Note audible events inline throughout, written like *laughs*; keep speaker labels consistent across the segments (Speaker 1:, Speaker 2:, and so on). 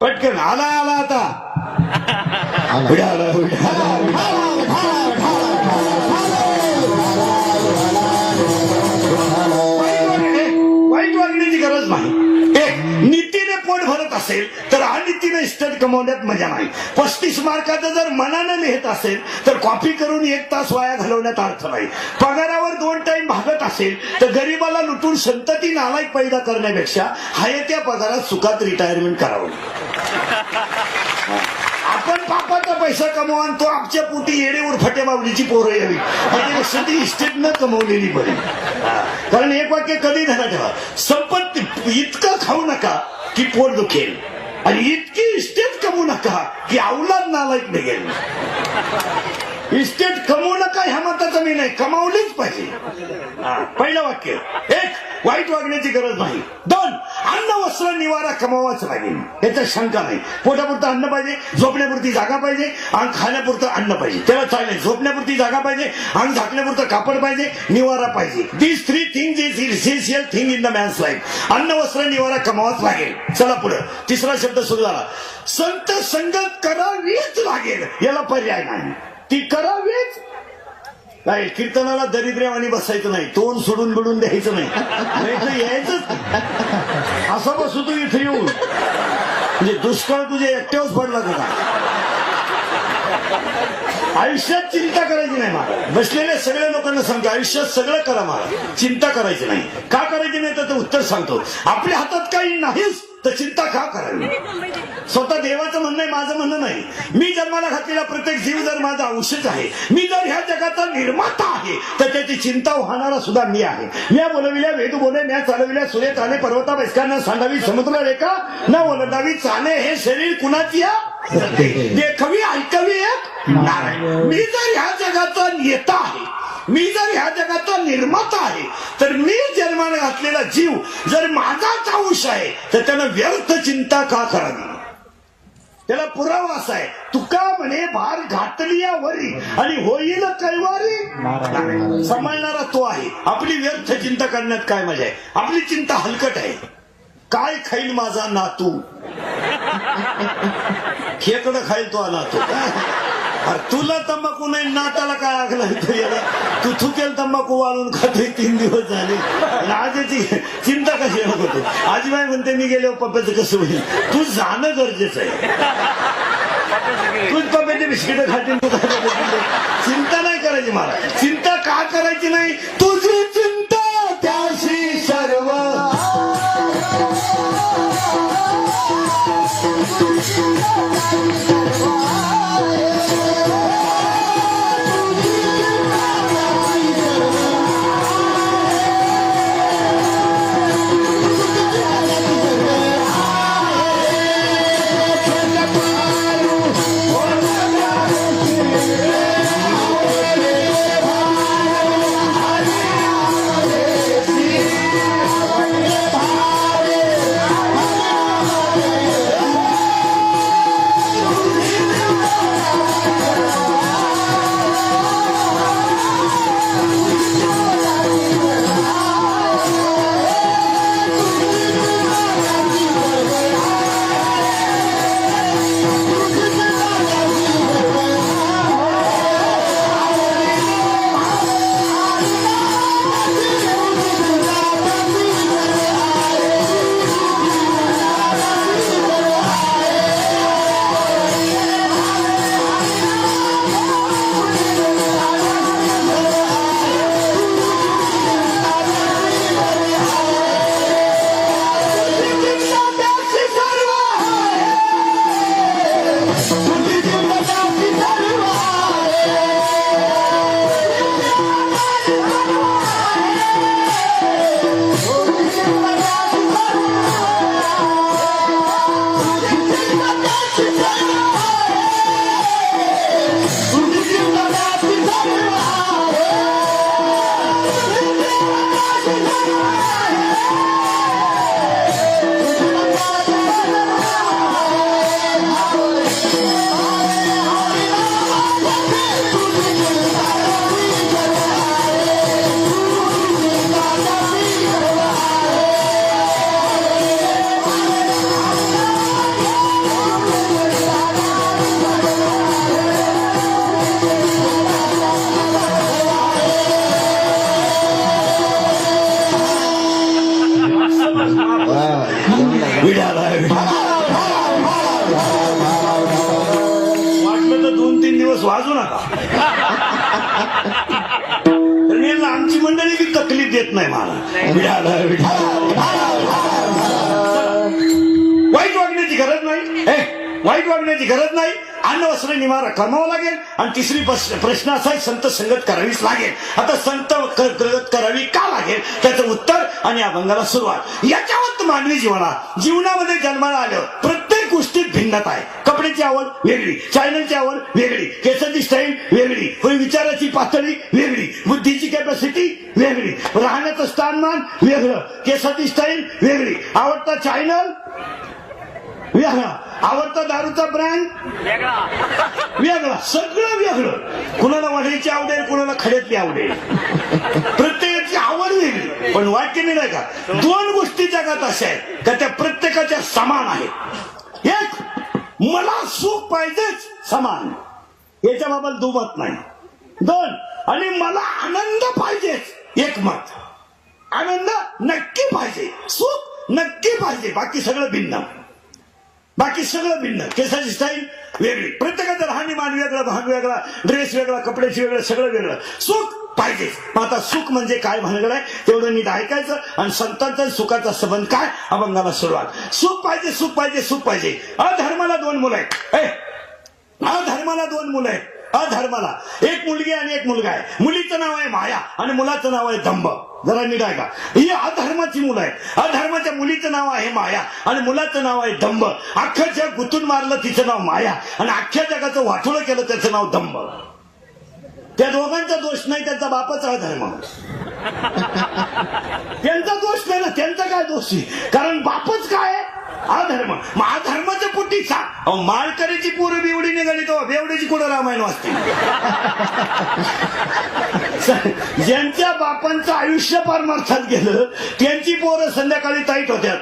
Speaker 1: पटकन आला आला आता. *laughs* उडाला, उडाला, पोट भरत असेल तर अनितीने इस्टेट कमवण्यात मजा नाही. पस्तीस मार्काचं जर मनानं लिहित असेल तर कॉपी करून एक तास वाया घालवण्यात अर्थ नाही. पगारावर दोन टाइम भागत असेल तर गरीबाला लुटून संतती नालायक पैदा करण्यापेक्षा हाय त्या पगारात सुखात रिटायरमेंट करावं आपण पापाचा पैसा कमवा आणि तो आमच्या पोटी येडे उरफटे बावलीची पोरं यावी. म्हणजे त्याच्यापेक्षा ती इस्टेट न कमवलेली बरी. कारण एक वाक्य कधी धरा ठेवा. संपत्ती इतकं खाऊ नका की पोट दुखेल आणि इतकी इस्टेट कमवू नका की अवलाद नालायक निघेल इस्टेट कमवू नका ह्या मताचा मी नाही कमावलीच पाहिजे पहिलं वाक्य एक वाईट वागण्याची गरज नाही. दोन अन्न वस्त्र निवारा कमावाच लागेल याच्यात शंका नाही. पोटापुरतं अन्न पाहिजे झोपण्यापुरती जागा पाहिजे अंग खाण्यापुरतं अन्न पाहिजे. त्याला चालेल. झोपण्यापुरती जागा पाहिजे अंग झाकण्यापुरतं कापड पाहिजे निवारा पाहिजे. These three thing is essential thing in the man's life अन्न वस्त्र निवारा कमावाच लागेल. चला पुढे. तिसरा शब्द सुरू झाला. संत संगत करावीच लागेल. याला पर्याय नाही. ती करावीच नाही कीर्तनाला दरिद्र्यावानी बसायचं नाही. तोंड सोडून बिडून द्यायचं नाही. यायचं यायचंच असं बसू तू इथे येऊन. म्हणजे दुष्काळ तुझ्या एकट्यावच पडला का आयुष्यात चिंता करायची नाही मला. बसलेल्या सगळ्या लोकांना सांगतो आयुष्यात सगळं करा मला. चिंता करायची नाही. का करायची नाही त्याचं उत्तर सांगतो. आपल्या हातात काही नाहीच. तर चिंता का करावी? स्वतः देवाचं म्हणणं आहे माझं म्हणणं नाही. मी जन्माला घातलेला प्रत्येक जीव जर माझा अंशच आहे मी जर ह्या जगाचा निर्माता आहे तर त्याची चिंता वाहणारा सुद्धा मी आहे. म्या बोलविल्या वेदू बोले म्या चालविल्या सुरे चाले पर्वता बैसकांना सांडावी समुद्र रेखा न ओलटावी चाले हे शरीर कुणाची आहे? देखवी ऐकवी एक नारायण. मी जर ह्या जगाचा नेता आहे मी जर ह्या जगाचा निर्माता आहे तर मी जन्माला घातलेला जीव जर माझाच अंश आहे तर त्यानं व्यर्थ चिंता का करावी? त्याला पुरावा असा आहे. तुका म्हणे भार घातली या वरी आणि होईल कैवारी. सांभाळणारा तो आहे. आपली व्यर्थ चिंता करण्यात काय मजा आहे? आपली चिंता हलकट आहे. काय खाईल माझा नातू? खेकडं खाईल तो नातू. तुला तंबाखू नाही नाताला काय लागलं याला तू थुकेल तंबाखू वाळून खातोय तीन दिवस झाले. आजची याची चिंता कशी होते आजीबाई म्हणते मी गेल्यावर पप्प्याचं कसं होईल? तू जाणं गरजेचं आहे. तूच पप्प्याचे बिस्किट खातील तू चिंता नाही करायची मला. चिंता का करायची नाही? तुझी चिंता नाही मला वाईट वागण्याची गरज नाही. वाईट वागण्याची गरज नाही. अन्न वस्त्र निवारा कमावं लागेल. आणि तिसरी प्रश्न असा आहे संत संगत करावीच लागेल. आता संत संगत करावी का लागेल? त्याचं उत्तर आणि अभंगाला सुरुवात. याच्यावर मानवी जीवना जीवनामध्ये जन्माला आलं प्रत्येक गोष्टीत भिन्नता आहे. कपड्याची आवड वेगळी चॅनलची आवड वेगळी केसाची स्टाईल वेगळी विचाराची पातळी वेगळी बुद्धीची कॅपॅसिटी वेगळी राहण्याचं स्थानमान वेगळं केसाची स्टाईल वेगळी. आवडता चॅनल वेगळा आवडता दारूचा ब्रँड वेगळा. सगळं वेगळं. कुणाला वढीची आवडेल कुणाला खड्यातली आवडेल प्रत्येकाची आवड वेगळी. पण वाक्य नाही का? दोन गोष्टी जगात अशा आहेत का त्या प्रत्येकाच्या समान आहेत. एक मला सुख पाहिजेच समान. याच्याबाबत दुमत नाही. दोन आणि मला आनंद पाहिजेच एक मत आनंद नक्की पाहिजे सुख नक्की पाहिजे बाकी सगळं भिन्न. बाकी सगळं भिन्न. केसाची स्टाईल वेगळी. प्रत्येकाचं राहणीमान वेगळा भान वेगळा ड्रेस वेगळा कपड्याची वेगळं सगळं वेगळं. सुख पाहिजे मग आता सुख म्हणजे काय भानगड आहे? तेवढं नीट ऐकायचं आणि संतांचा सुखाचा संबंध काय? अभंगाला सुरुवात. सुख पाहिजे सुख पाहिजे सुख पाहिजे. अधर्माला दोन मुलं आहेत. अधर्माला दोन मुलं आहेत. अधर्माला एक मुलगी आणि एक मुलगा आहे. मुलीचं नाव आहे माया आणि मुलाचं नाव आहे दंभ. जरा नीट ऐका ही अधर्माची मुलं आहेत. अधर्माच्या मुलीचं नाव आहे माया आणि मुलाचं नाव आहे दंभ. अख्खं जग गुतून मारलं तिचं नाव माया आणि अख्ख्या जगाचं वाटोळं केलं त्याचं नाव दंभ. त्या दोघांचा दोष नाही त्यांचा बापच अधर्म *laughs* त्यांचा दोष नाही ना त्यांचा काय दोष कारण बाप अधर्म. मग अधर्माच्या पोटी सा अहो माळकरीची पोरं बेवडी निघाली तो बेवडीची कुठं रामायण वाचते? *laughs* ज्यांच्या बापांचं आयुष्य परमार्थात गेलं त्यांची पोरं संध्याकाळी ताईट होत्यात.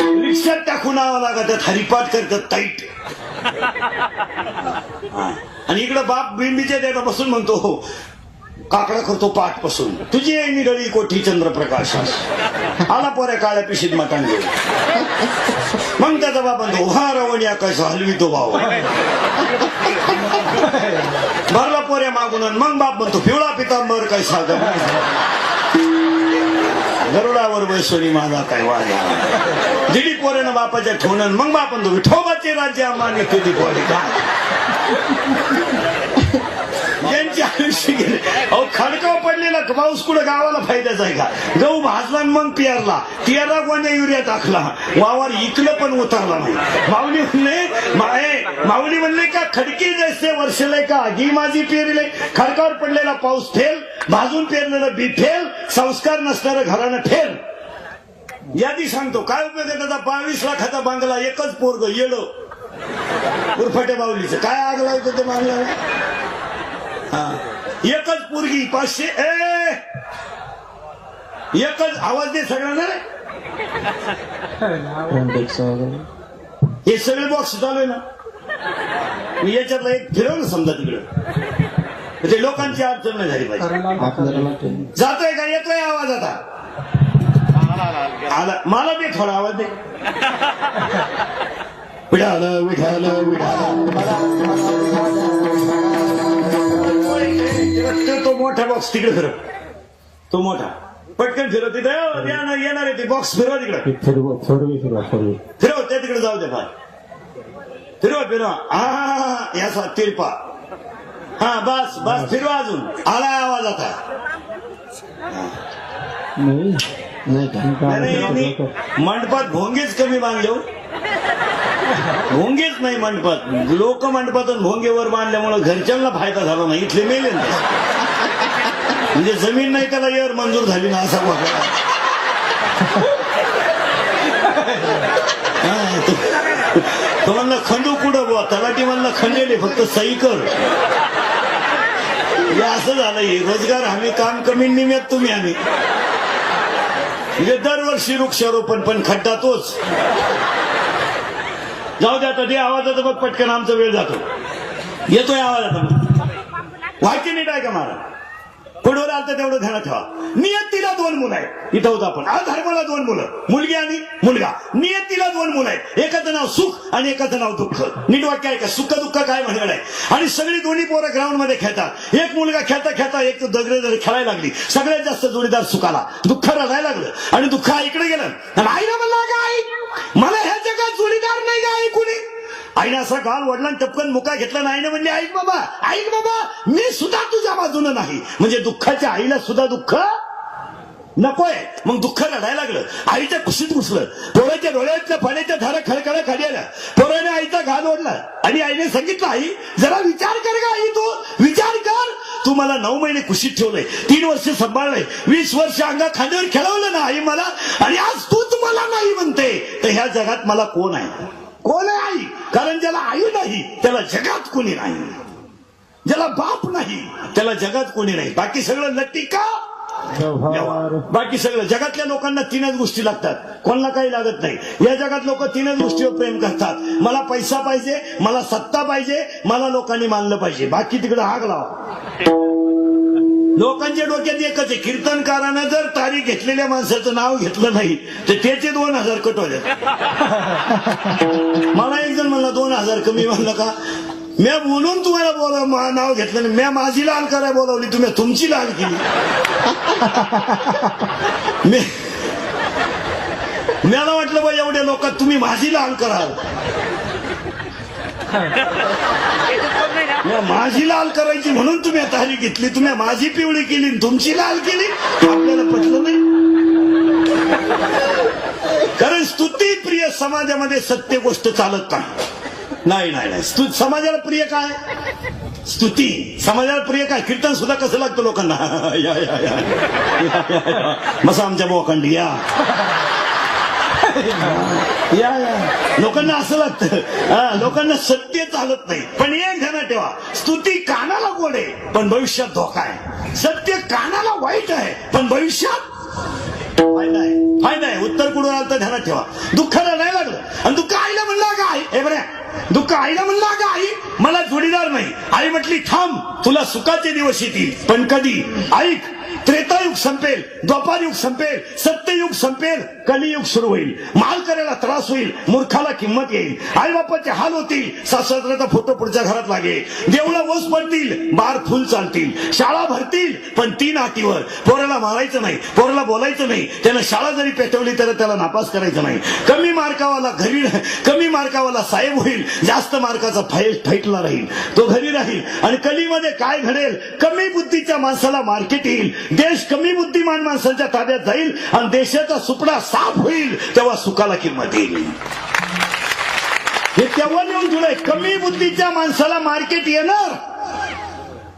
Speaker 1: रिक्षात टाकून आवा लागतात हरिपाठ करतात ताईट. आणि इकडं बाप बिंबीच्या देता बसून म्हणतो हो काकडा करतो पाठपासून तुझी आहे निरळी कोठी चंद्रप्रकाश आला पोऱ्या काळ्या पिशीत मटण घेऊन मग त्याचा बाप उभा हा रवणी आकाश हलवितो भाव. भरला पोऱ्या मागून मग बाप म्हणतो पिवळा पितांबर काय साधन गरुडावर बैसोनी माझा काय वाजा. दिली पोऱ्यानं बापाच्या ठेवणं मग बाप म्हणतो विठोबाचे राज्य अमान्य तुझी पोरे का? अहो खडकाव पडलेला पाऊस कुठं गावाला फायद्याचा आहे का? गहू भाजला आणि मग पियारला पियारला कोण्या युरिया टाकला? वावर इकलं पण उतरला नाही. माऊली म्हणले माये माऊली म्हणले का खडकी जैसे वर्षले का? ही माझी पेरले. खडकावर पडलेला पाऊस फेल भाजून पेरलेलं बी फेल संस्कार नसणारं घरानं फेल. यादी सांगतो काय उपयोग आहे त्याचा? बावीस लाखाचा बांगला एकच पोरग येडो. उरफाट्या बावलीचं काय आग लावतो ते बांगला एकच पोरगी पाचशे ए! एकच आवाज दे सगळ्यांना. हे सगळे बॉक्स चालू आहे ना. मी याच्यातला एक फिरव ना समजा तिकडं. ते लोकांची अडचण नाही झाली पाहिजे. जातोय का? येतोय आवाज आता. आला. मला दे थोडा आवाज दे. *laughs* विढाल विढाल तो मोठा बॉक्स तिकडे फिरव तो मोठा. पटकन फिरव तिथे. "अ, या ना येणार आहे ते बॉक्स फिरवा तिकडे.
Speaker 2: फिरव फिरवी फिरवा फिरवी
Speaker 1: फिरव त्या तिकडे जाऊ दे फार फिरवा फिरवा. हा हा, हा याचा तिरपा. हा बस बस फिरवा अजून. आला आवाज आता.
Speaker 2: नाही. नाही
Speaker 1: मंडपात भोंगेच कमी बांधले हो. भोंगेच नाही मंडपात. लोक मंडपातून भोंगेवर बांधल्यामुळे घरच्यांना फायदा झाला नाही. इथले मेले म्हणजे जमीन नाही त्याला यावर मंजूर झाली ना असा बघा तो- म्हणला खंडू कुठं बुवा? तलाठी म्हणला खंडेले फक्त सही कर. म्हणजे असं झालं हे रोजगार हमी काम कमी निमित्त तुम्ही आम्ही म्हणजे दरवर्षी वृक्षारोपण पण खड्डा तोच. जाऊ द्या आता ते आवाजाचा बघ पटकन आमचा वेळ जातो. येतोय आवाज आता. वाक्य नीट आहे का मला पुढवर आलं तेवढं ध्यानात ठेवा. नियतीला दोन मुलं आहेत. इथं होतं आपण. अधर्माला दोन मुलं. मुलगी आणि मुलगा. नियतीला दोन मुलं आहेत. एकाचं नाव सुख आणि एकाचं नाव दुःख. नीट वाक्य आहे का सुख दुःख काय म्हणणार आहे? आणि सगळी दोन्ही पोरं ग्राउंडमध्ये खेळतात. एक मुलगा खेळता खेळता एक तो दगडे खेळायला लागली सगळ्यात जास्त जोडीदार सुखाला. दुःख रडायला लागलं. आणि दुःख इकडे गेलं. आणि आईला म्हणला का आई मला ह्या जगात जोडीदार नाही का ऐकून कुणी? आईने असा गाल वडला आणि टपकन मुका घेतला. नाही ना म्हणले ऐक बाबा ऐक बाबा मी सुद्धा तुझ्या बाजूनं नाही. म्हणजे दुःखाच्या आईला सुद्धा दुःख नकोय. मग दुःख रडायला लागलं. आईच्या खुशीत घुसलं. पोराच्या डोळ्यातल्या पाण्याच्या धारा खडखडा खाली आल्या. पोराने आईचा घाल ओढला. आणि आईने सांगितलं आई जरा विचार कर का आई तू. विचार कर. तू मला नऊ महिने कुशीत ठेवलंय. तीन वर्ष सांभाळलंय. वीस वर्ष अंगा खांद्यावर खेळवलं ना आई मला. आणि आज तूच मला नाही म्हणते. तर ह्या जगात मला कोण आहे? कोण आहे आई? कारण ज्याला आई नाही त्याला जगात कोणी नाही. ज्याला बाप नाही त्याला जगात कोणी नाही. बाकी सगळं
Speaker 2: व्यवहार.
Speaker 1: बाकी सगळं जगातल्या लोकांना तीनच गोष्टी लागतात. कोणाला काही लागत नाही. या जगात लोक तीनच गोष्टीवर प्रेम करतात. मला पैसा पाहिजे मला सत्ता पाहिजे मला लोकांनी मानलं पाहिजे. बाकी तिकडे आग लावा. लोकांच्या डोक्यात एकच आहे कीर्तनकारानं जर तारीख घेतलेल्या माणसाचं नाव घेतलं नाही तर त्याचे दोन हजार कटवले *laughs* मला एक जण म्हणला दोन हजार कमी म्हणलं का म्या बोलून तुम्हाला बोला मा- नाव घेतलं नाही. म्या माझी लाल कराय बोलावली तुम्ही तुमची लाल केली. *laughs* मी मला वाटलं बा एवढ्या लोकात तुम्ही माझी लाल कराल. माझी लाल करायची म्हणून तुम्ही आता हरी घेतली. तुम्ही माझी पिवळी केली तुमची लाल केली. आपल्याला पटलं नाही. कारण स्तुती प्रिय समाजामध्ये सत्य गोष्ट चालत नाही. नाही नाही नाही. स्तु समाजाला प्रिय काय? स्तुती. समाजाला प्रिय काय? कीर्तन सुद्धा कसं लागतं लोकांना? या या या. या, आमच्या बोखंडी या. या या. लोकांना असं लागतं हा, लोकांना सत्य चालत नाही. पण एक ध्यानात ठेवा. स्तुती कानाला गोड आहे पण भविष्यात धोका आहे. सत्य कानाला वाईट आहे पण भविष्यात फायदा आहे. फायदा आहे. उत्तर कुठून आलं तर ध्यानात ठेवा. दुःखाला नाही लागलं. आणि दुःख आईला म्हणला का आई. हे बऱ्या दुःख आईला म्हणला का आई मला जोडीदार नाही. आई म्हटली थांब तुला सुखाचे दिवस येतील. पण कधी? ऐक. त्रेतायुग संपेल द्वापारयुग संपेल सत्ययुग संपेल कलियुग सुरू होईल. माल करायला त्रास होईल मूर्खाला किंमत येईल. आई बापाचे हाल होतील सासऱ्याचा फोटो पुढच्या घरात लागेल. देवळा ओस पडतील बार फुल चालतील. शाळा भरतील पण तीन हातीवर पोराला मारायचं नाही पोराला बोलायचं नाही. त्यानं शाळा जरी पेटवली तर त्याला नापास करायचं नाही. कमी मार्कावाला घरी कमी मार्कावाला साहेब होईल. जास्त मार्काचा फाईल फाईटला राहील. तो घरी राहील. आणि कलीमध्ये काय घडेल? कमी बुद्धीच्या माणसाला मार्केट येईल. देश कमी बुद्धिमान माणसांच्या ताब्यात जाईल आणि देशाचा सुपडा साफ होईल तेव्हा सुखाला किंमत येईल. हे तेव्हा नेऊन ठेवलंय. कमी बुद्धीच्या माणसाला मार्केट येणार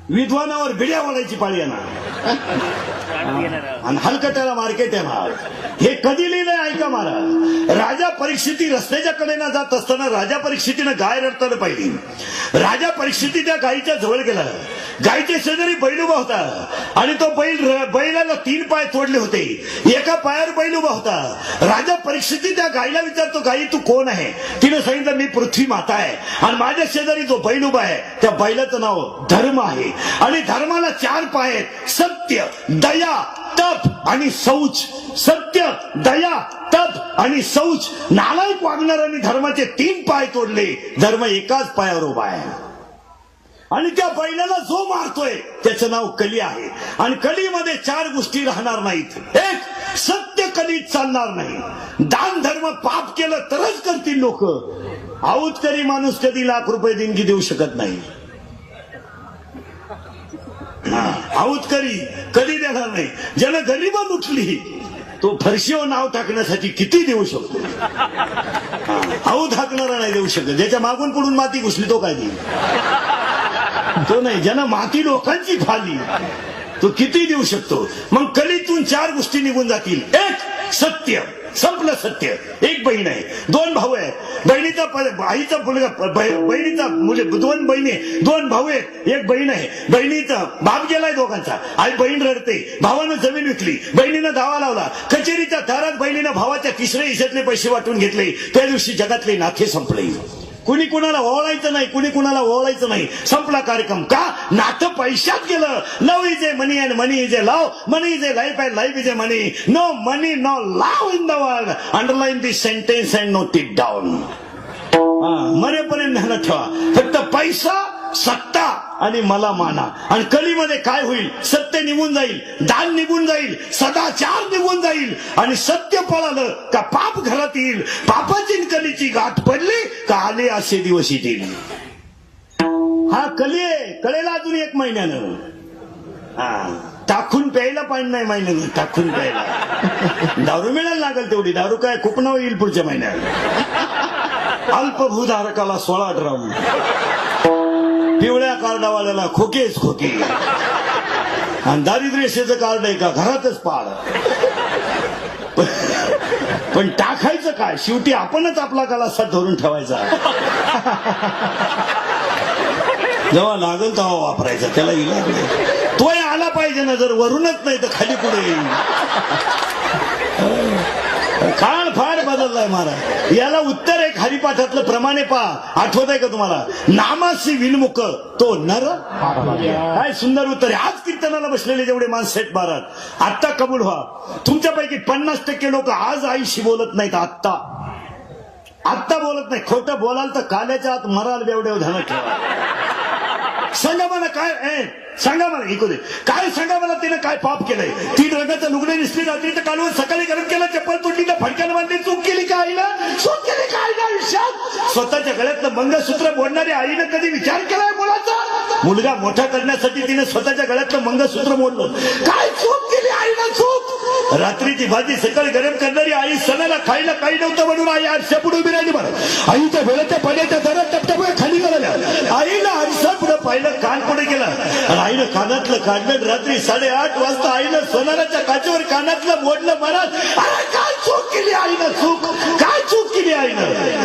Speaker 1: विद्वानावर बिड्या वाढायची पाळी येणार. आणि हलकट्याला मार्केट येणार हे कधी लिहिलंय? ऐका महाराज राजा परीक्षिती रस्त्याच्या कडेनं जात असताना राजा परीक्षितीनं गाय रडताना पाहिली. राजा परीक्षिती त्या गायीच्या जवळ गेला. गायीच्या शेजारी बैल उभा होता. आणि तो बैल बैलाला तीन पाय तोडले होते. एका पायावर बैल उभा होता. राजा परीक्षिती त्या गायीला विचारतो गायी तू कोण आहे? तिने सांगितलं मी पृथ्वी माता आहे. आणि माझ्या शेजारी जो बैल उभा आहे त्या बैलाचं नाव धर्म आहे. आणि धर्माला चार पाय आहेत. सत्य दया तप आणि शौच सत्य दया तप आणि सौच नालायक वागणाऱ्यांनी धर्माचे तीन पाय तोडले. धर्म एकाच पायावर उभा आहे. आणि त्या बैलाला जो मारतोय त्याचं नाव कली आहे. आणि कलीमध्ये चार गोष्टी राहणार नाहीत. एक सत्य कलीत चालणार नाही. दान धर्म पाप केलं तरच करतील लोक. आऊतकरी माणूस कधी लाख रुपये देणगी देऊ शकत नाही. आऊत करी कधी देणार नाही. ज्यानं गरिबात लुटली तो फरशीवर नाव टाकण्यासाठी किती देऊ शकतो? आऊत हाकणारा नाही देऊ शकत. ज्याच्या मागून पडून माती घुसली तो काय देईल? तो नाही. ज्यानं माती लोकांची फाली तो किती देऊ शकतो? मग कलीतून चार गोष्टी निघून जातील? एक सत्य. संपलं सत्य. एक बहीण आहे. दोन भाऊ आहेत. बहिणीचा आईचा मुलगा बहिणीचा मुले दोन बहिणी आहे. दोन भाऊ आहेत. एक बहीण आहे. बहिणीचा बाप गेलाय दोघांचा. आई बहीण रडते. भावानं जमीन विकली. बहिणीनं दावा लावला. कचेरीच्या दारात बहिणीनं भावाच्या तिसऱ्या हिशातले पैसे वाटून घेतले. त्या दिवशी जगातले नाथे संपले. कुणी कुणाला ओवळायचं नाही कुणी कुणाला ओवळायचं नाही. संपला कार्यक्रम का? नातं पैशात गेलं. Love is a money and money is a love. Money is a life and life is a money. No money no love in the world. Underline this sentence and note it down. मरेपर्यंत ध्यानात ठेवा. फक्त पैसा सत्ता आणि मला माना. आणि कलीमध्ये काय होईल? सत्य निघून जाईल दान निघून जाईल सदाचार निघून जाईल. आणि सत्य पळालं का पाप घरात येईल? पापाची कलीची गाठ पडली का आले असे दिवस येतील हा कली आहे. कळेला अजून एक महिन्यानं. हा. टाकून प्यायला पाणी नाही महिन्यानं. टाकून प्यायला. दारू मिळायला लागेल तेवढी. दारू काय खूप येईल पुढच्या महिन्यात. अल्पभूधारकाला सोळा ड्रम. पिवळ्या कार्डावाल्याला खोकेच खोके. आणि दारिद्र्यसेचं कार्ड आहे का? घरातच पाड. पण- टाकायचं काय? शेवटी आपणच आपला कलासा धरून ठेवायचा. जेव्हा लागेल तेव्हा वापरायचा. त्याला इलाज नाही. तोय आला पाहिजे ना जर वरूनच नाही तर खाली पुढे येईल. काळ फार बदललाय महाराज. याला उत्तर आहे हरिपाठातलं प्रमाणे पहा. आठवत आहे का तुम्हाला? नामासी विनमुख तो नर काय सुंदर उत्तर आहे. आज कीर्तनाला बसलेले जेवढे माणसं आहेत महाराज आत्ता कबूल व्हा. तुमच्यापैकी पन्नास टक्के लोक आज आईशी बोलत नाहीत आत्ता. आत्ता बोलत नाही. खोटं बोलाल तर काल्याच्या आत मराल बेवडेव ध्यानात ठेवा. सांगा मला काय सांगा मला ऐकू दे काय सांगा मला तिने काय पाप केलंय? तीन रंगाचं लुगडे दिसली रात्री तर कालवर सकाळी गरम केलं चप्पल तुटली तर फडक्याला बांधली चूक केली का आईला? चूक केली का आईला आयुष्यात? स्वतःच्या गळ्यातलं मंगळसूत्र बोलणारी आईनं कधी विचार केलाय मुलाचा? मुलगा मोठा करण्यासाठी तिने स्वतःच्या गळ्यातलं मंगळसूत्र मोडलं. काय चूक केली आईनं? चूक रात्रीची भाजी सकाळी गरम करणारी आई सणाला खायला काही नव्हतं म्हणून आई आरशा पुढे उभी राहिली बरं. आईच्या वेळेच्या पाण्याच्या दरात टपटपळे खाली गेल्या आईला आरशा पुढे पाहिलं कान पुढे गेला. आणि आईनं कानातलं काढलं रात्री साडेआठ वाजता आईनं सोनाराच्या काचेवर कानातलं मोडलं महाराज अरे काय चूक केली आईनं? चूक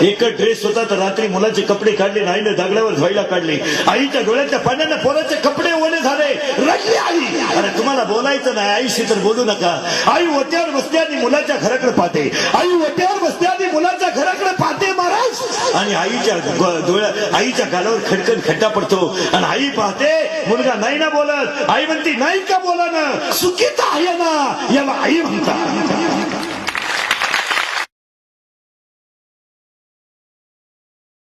Speaker 1: एकच ड्रेस होता तर रात्री मुलाचे कपडे काढले आणि दगडावर धुवायला काढले. आईच्या डोळ्याच्या पाण्यानं पोराचे कपडे ओले झाले. रडली आई. अरे तुम्हाला बोलायचं नाही. आईशी तर बोलू नका. आई ओट्यावर बसते आणि मुलाच्या घराकडे पाहते. आई ओट्यावर बसते आणि मुलाच्या घराकडे पाहते महाराज. आणि आईच्या डोळ्या आईच्या गालावर खडकन खड्डा पडतो. आणि आई पाहते मुलगा नाही ना बोलत. आई म्हणते नाही का बोला ना चुकीचा आहे ना. याला आई म्हणता